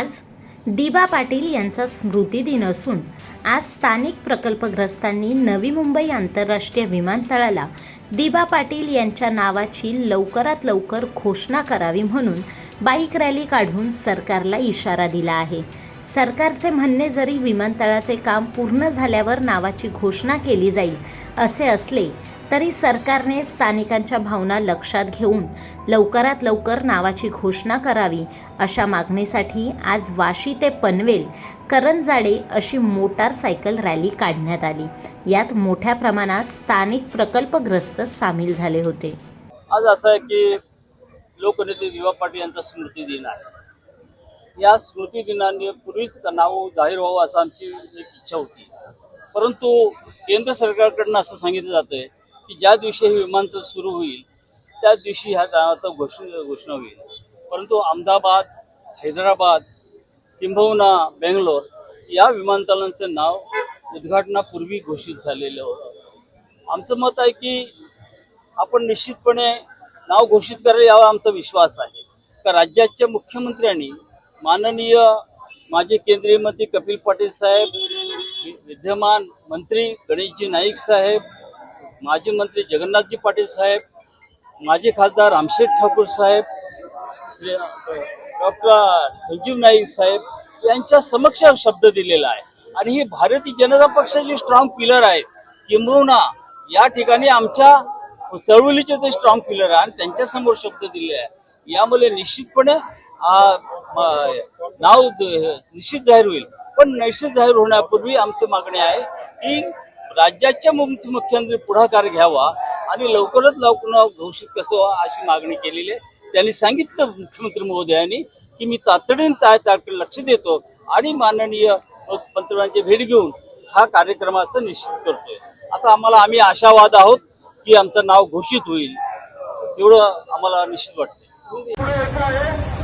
आज दिबा पाटील यांचा स्मृती दिन असून आज स्थानिक प्रकल्पग्रस्तांनी नवी मुंबई आंतरराष्ट्रीय विमानतळाला दिबा पाटील यांच्या नावाची लवकरात लवकर घोषणा करावी म्हणून बाईक रॅली काढून सरकारला इशारा दिला आहे. सरकारचे म्हणणे जरी विमानतळाचे काम पूर्ण झाल्यावर नावाची घोषणा केली जाईल असे असले तरी सरकारने स्थानिकांच्या भावना लक्षात घेऊन लवकरात लवकर नावाची घोषणा करावी अशा मागणीसाठी आज वाशी ते पनवेल करंजाडे अशी मोटारसायकल रॅली काढण्यात आली. यात मोठ्या प्रमाणात स्थानिक प्रकल्पग्रस्त सामील झाले होते. आज असं आहे की लोकनेते दिवा पाटील यांचा स्मृती दिन आहे. या स्मृती दिनाने पूर्वीच नाव जाहीर व्हावं असं आमची एक इच्छा होती. परंतु केंद्र सरकारकडनं असं सांगितलं जातंय की ज्या दिवशी हे विमानतळ सुरू होईल त्या दिवशी ह्या नावाचा घोषणा घोषणा होईल. परंतु अहमदाबाद हैदराबाद किंबहुना बेंगलोर या विमानतळांचं नाव उद्घाटनापूर्वी घोषित झालेलं होतं. आमचं मत आहे की आपण निश्चितपणे नाव घोषित करायला यावा आमचा विश्वास आहे. का राज्याच्या मुख्यमंत्र्यांनी माननीय माजी केंद्रीय मंत्री कपिल पाटील साहेब विद्यमान मंत्री गणेशजी नाईक साहेब माजी मंत्री जगन्नाथजी पाटील साहेब माजी खासदार रामशेठ ठाकूर साहेब श्री डॉक्टर संजीव नाईक साहेब यांच्या समक्ष शब्द दिलेला आहे. आणि ही भारतीय जनता पक्षाची स्ट्रॉंग पिलर आहेत. किंबहुना या ठिकाणी आमच्या चळवळीचे ते स्ट्रॉंग पिलर आहे आणि त्यांच्यासमोर शब्द दिले आहे. यामुळे निश्चितपणे नाव निश्चित जाहीर होईल. पण निश्चित जाहीर होण्यापूर्वी आमची मागणी आहे की राज्याच्या मुख्य- मुख्यमंत्री पुढाकार घ्यावा आणि लवकरच लवकर घोषित कसं व्हा अशी मागणी केलेली आहे. त्यांनी सांगितलं मुख्यमंत्री महोदयांनी की मी तातडीने त्या तारखेला लक्ष देतो आणि माननीय पंतप्रधानांची भेट घेऊन हा कार्यक्रमाचं निश्चित करतोय. आता आम्हाला आम्ही आशावाद आहोत की आमचं नाव घोषित होईल. एवढं आम्हाला निश्चित वाटतं